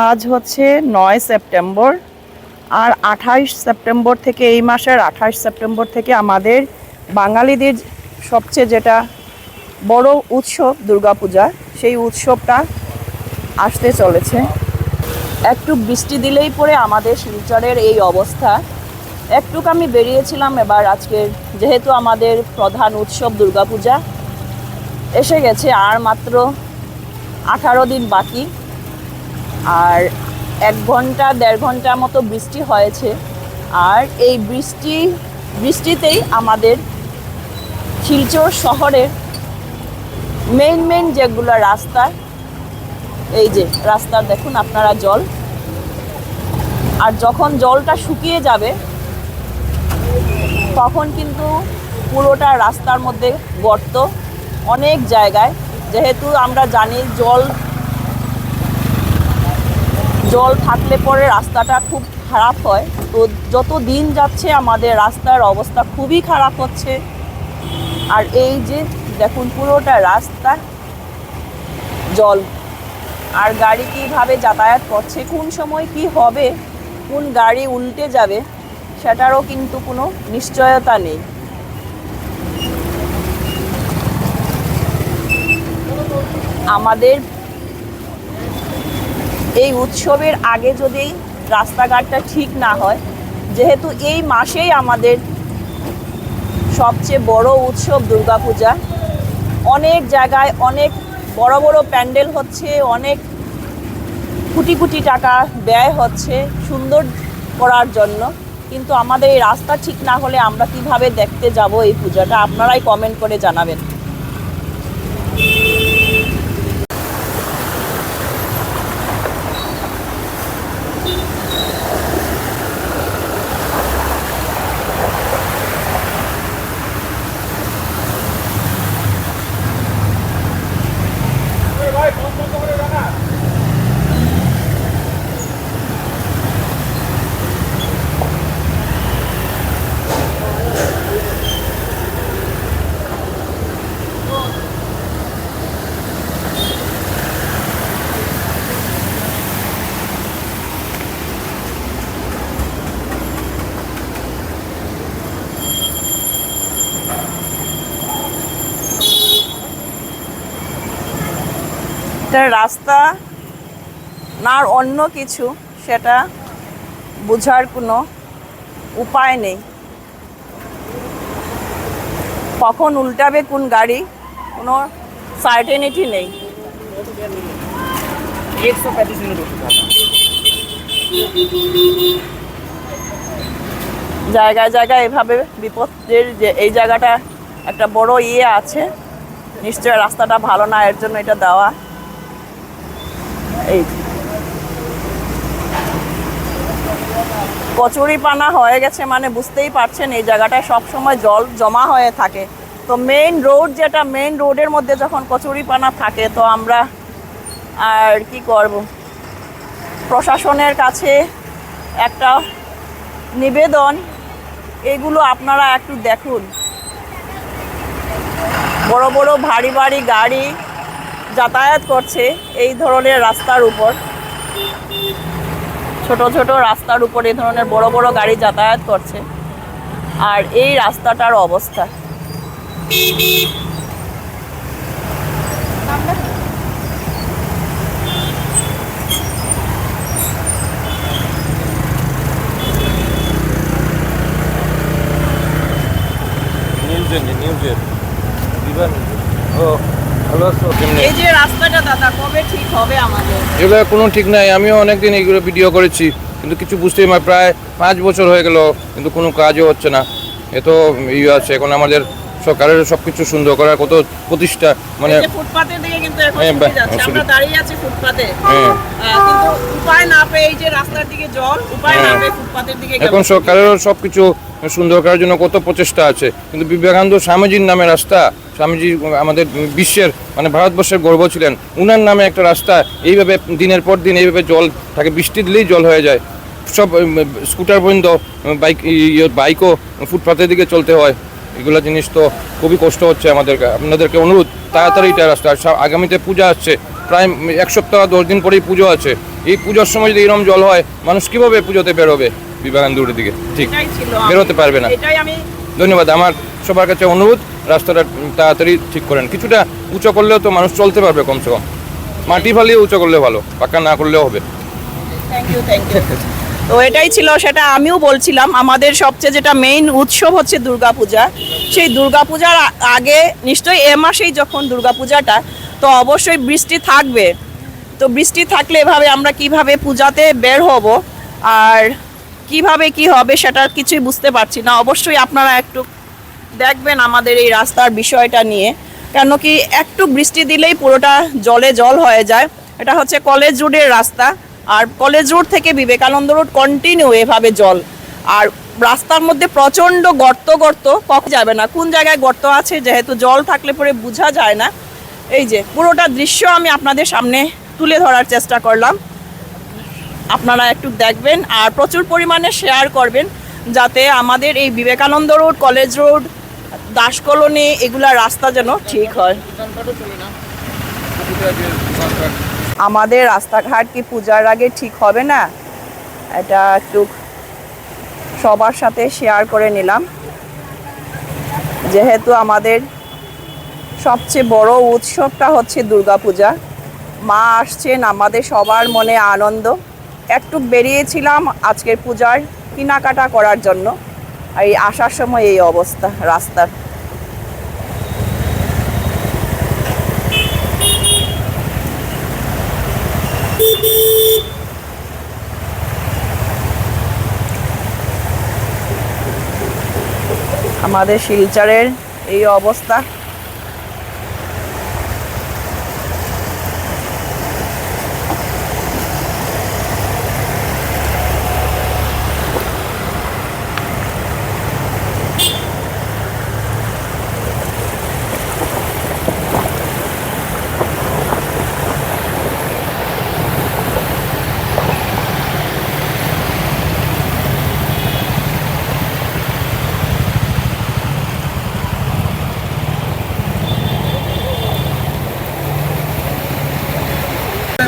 আজ হচ্ছে নয় সেপ্টেম্বর আর আঠাইশ সেপ্টেম্বর থেকে এই মাসের আঠাইশ সেপ্টেম্বর থেকে আমাদের বাঙালিদের সবচেয়ে যেটা বড় উৎসব দুর্গাপূজা, সেই উৎসবটা আসতে চলেছে। একটু বৃষ্টি দিলেই পরে আমাদের শিলচরের এই অবস্থা। একটুক আমি বেরিয়েছিলাম এবার আজকের যেহেতু আমাদের প্রধান উৎসব দুর্গাপূজা। এসে গেছে আর মাত্র আঠারো দিন বাকি। আর এক ঘণ্টা, দেড় ঘণ্টা মতো বৃষ্টি হয়েছে। আর এই বৃষ্টি, বৃষ্টিতেই আমাদের শিলচর শহরের মেইন মেইন যেগুলো রাস্তা, এই যে রাস্তার দেখুন আপনারা জল। আর যখন জলটা শুকিয়ে যাবে, তখন কিন্তু পুরোটা রাস্তার মধ্যে গর্ত অনেক জায়গায়। যেহেতু আমরা জানি জল জল থাকলে পরে রাস্তাটা খুব খারাপ হয়। তো যত দিন যাচ্ছে আমাদের রাস্তার অবস্থা খুবই খারাপ হচ্ছে। আর এই যে দেখুন পুরোটা রাস্তা জল। আর গাড়ি কীভাবে যাতায়াত করছে, কোন সময় কি হবে, কোন গাড়ি উল্টে যাবে, সেটারও কিন্তু কোনো নিশ্চয়তা নেই। আমাদের এই উৎসবের আগে যদি রাস্তাঘাটটা ঠিক না হয়, যেহেতু এই মাসেই আমাদের সবচেয়ে বড় উৎসব দুর্গাপূজা, অনেক জায়গায় অনেক বড় বড় প্যান্ডেল হচ্ছে, অনেক কোটি কোটি টাকা ব্যয় হচ্ছে সুন্দর করার জন্য, কিন্তু আমাদের এই রাস্তা ঠিক না হলে আমরা কীভাবে দেখতে যাব এই পূজাটা? আপনারাই কমেন্ট করে জানাবেন। এটা রাস্তা না অন্য কিছু, সেটা বোঝার কোনো উপায় নেই। কখন উল্টাবে কোন গাড়ি, কোনো সার্টেনিটি নেই। জায়গায় জায়গায় এভাবে বিপদের যে, এই জায়গাটা একটা বড় ইয়ে আছে। নিশ্চয় রাস্তাটা ভালো না, এর জন্য এটা দেওয়া। এই। কচুরি পানা হয়ে গেছে মানে বুঝতেই পারছেন, এই জায়গাটায় সব সময় জল জমা হয়ে থাকে। তো মেইন রোড যেটা মেইন রোডের মধ্যে যখন কচুরি পানা থাকে, তো আমরা আর কি করব? প্রশাসনের কাছে একটা নিবেদন, এগুলো আপনারা একটু দেখুন। বড় বড় ভারী ভারী গাড়ি যাতায়াত করছে এই ধরনের রাস্তার উপর। ছোট ছোট রাস্তার উপর এই ধরনের বড় বড় গাড়ি যাতায়াত করছে। আর এই রাস্তাটার অবস্থা। নিউজের দিবা ও। এই যে রাস্তাটা দাদা কবে ঠিক হবে আমাদের? এগুলো কোনো ঠিক নাই আমিও অনেকদিন এইগুলো ভিডিও করেছি কিন্তু কিছু বুঝতেই পারি প্রায় পাঁচ বছর হয়ে গেল কিন্তু কোনো কাজও হচ্ছে না। এ তো ইয়ে আছে এখন আমাদের সরকারের সব কিছু সুন্দর করার কত প্রতিষ্ঠা মানে ফুটপাতের দিকে কিন্তু এখন হ্যাঁ, যাচ্ছে আমরা দাঁড়িয়ে আছি ফুটপাতে। কিন্তু উপায় না পেয়ে এই যে রাস্তার দিকে জল উপায় না। পেয়ে ফুটপাতের দিকে এখন গেলাম। সরকারেরও সব কিছু সুন্দর করার জন্য কত প্রচেষ্টা আছে। কিন্তু বিবেকানন্দ স্বামীজির নামে রাস্তা, স্বামীজি আমাদের বিশ্বের মানে ভারতবর্ষের গর্ব ছিলেন। উনার নামে একটা রাস্তা, এইভাবে দিনের পর দিন এইভাবে জল থাকে, বৃষ্টি দিলেই জল হয়ে যায়। সব স্কুটার পর্যন্ত বাইক বাইকও ফুটপাতের দিকে চলতে হয়। এগুলো জিনিস তো খুবই কষ্ট হচ্ছে আমাদের, আপনাদেরকে অনুরোধ, তাড়াতাড়ি এটা রাস্তা আগামীতে পূজা আসছে। প্রায় এক সপ্তাহ দশ দিন পরেই পুজো আছে। এই পুজোর সময় যদি এরকম জল হয়, মানুষ কীভাবে পুজোতে বেরোবে? বিবেকানন্দপুরের দিকে। ঠিক। বেরোতে পারবে না। ধন্যবাদ। আমার সবার কাছে অনুরোধ রাস্তাটা তাড়াতাড়ি ঠিক করেন। কিছুটা উঁচু করলেও তো মানুষ চলতে পারবে কমসে কম। মাটি ফালিয়ে উঁচু করলে ভালো পাকা না করলেও হবে। তো এটাই ছিল সেটা আমিও বলছিলাম। আমাদের সবচেয়ে যেটা মেইন উৎসব হচ্ছে দুর্গাপূজা। সেই দুর্গাপূজার আগে নিশ্চয়ই এ মাসেই যখন দুর্গাপূজাটা তো অবশ্যই বৃষ্টি থাকবে। তো বৃষ্টি থাকলে এভাবে আমরা কীভাবে পূজাতে বের হব? আর কীভাবে কি হবে সেটা কিছুই বুঝতে পারছি না। অবশ্যই আপনারা একটু দেখবেন আমাদের এই রাস্তার বিষয়টা নিয়ে। কেন কি একটু বৃষ্টি দিলেই পুরোটা জলে জল হয়ে যায়। এটা হচ্ছে কলেজ রোডের রাস্তা। আর কলেজ রোড থেকে বিবেকানন্দ রোড কন্টিনিউ এভাবে জল। আর রাস্তার মধ্যে প্রচণ্ড গর্ত গর্ত কক যাবে না। কোন জায়গায় গর্ত আছে? যেহেতু জল থাকলে পরে বোঝা যায় না। এই যে পুরোটা দৃশ্য আমি আপনাদের সামনে তুলে ধরার চেষ্টা করলাম। আপনারা একটু দেখবেন আর প্রচুর পরিমাণে শেয়ার করবেন যাতে আমাদের এই Vivekananda road college road Das colony এগুলা রাস্তা যেন ঠিক হয়। আমাদের রাস্তাঘাট কি পূজার আগে ঠিক হবে না? এটা একটু সবার সাথে শেয়ার করে নিলাম। যেহেতু আমাদের সবচেয়ে বড় উৎসবটা হচ্ছে দুর্গাপূজা, মা আসছেন, আমাদের সবার মনে আনন্দ। একটু বেরিয়েছিলাম আজকের পূজার কেনাকাটা করার জন্য। আর এই আসার সময় এই অবস্থা, রাস্তার। আমাদের শিলচরের এই অবস্থা।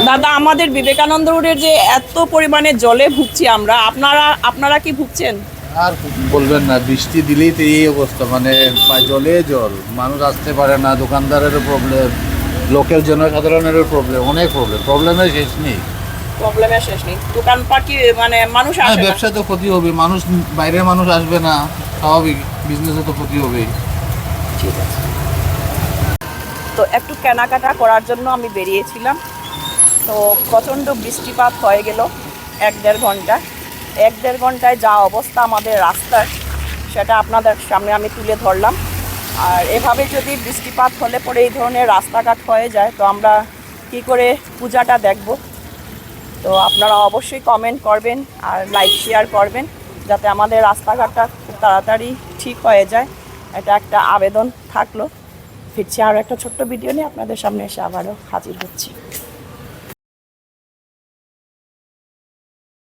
দাদা আমাদের বিবেকানন্দ রোডের যে এত পরিমাণে জলে ভুগছি আমরা আপনারা আপনারা কি ভুগছেন? আর বলবেন না বৃষ্টি দিলেই তো এই অবস্থা মানে জলে জল মানুষ আসতে পারে না দোকানদারেরও প্রবলেম লোকের জনসাধারণেরও প্রবলেম অনেক প্রবলেম প্রবলেমের শেষ নেই। প্রবলেমের শেষ নেই। দোকানপাট কি মানে মানুষ হ্যাঁ আসে না? ব্যবসা তো ক্ষতি হবে মানুষ বাইরের মানুষ আসবে না স্বাভাবিক বিজনেসে তো ক্ষতি ঠিক আছে। তো একটু কেনাকাটা করার জন্য আমি বেরিয়েছিলাম। তো প্রচণ্ড বৃষ্টিপাত হয়ে গেল এক দেড় ঘণ্টা। এক দেড় ঘন্টায় যা অবস্থা আমাদের রাস্তার, সেটা আপনাদের সামনে আমি তুলে ধরলাম। আর এভাবে যদি বৃষ্টিপাত হলে পরে এই ধরনের রাস্তাঘাট হয়ে যায়, তো আমরা কি করে পূজাটা দেখব? তো আপনারা অবশ্যই কমেন্ট করবেন আর লাইক শেয়ার করবেন, যাতে আমাদের রাস্তাঘাটটা খুব তাড়াতাড়ি ঠিক হয়ে যায়। এটা একটা আবেদন থাকল। ফিরছি আরও একটা ছোট্ট ভিডিও নিয়ে আপনাদের সামনে এসে আবারও হাজির হচ্ছি।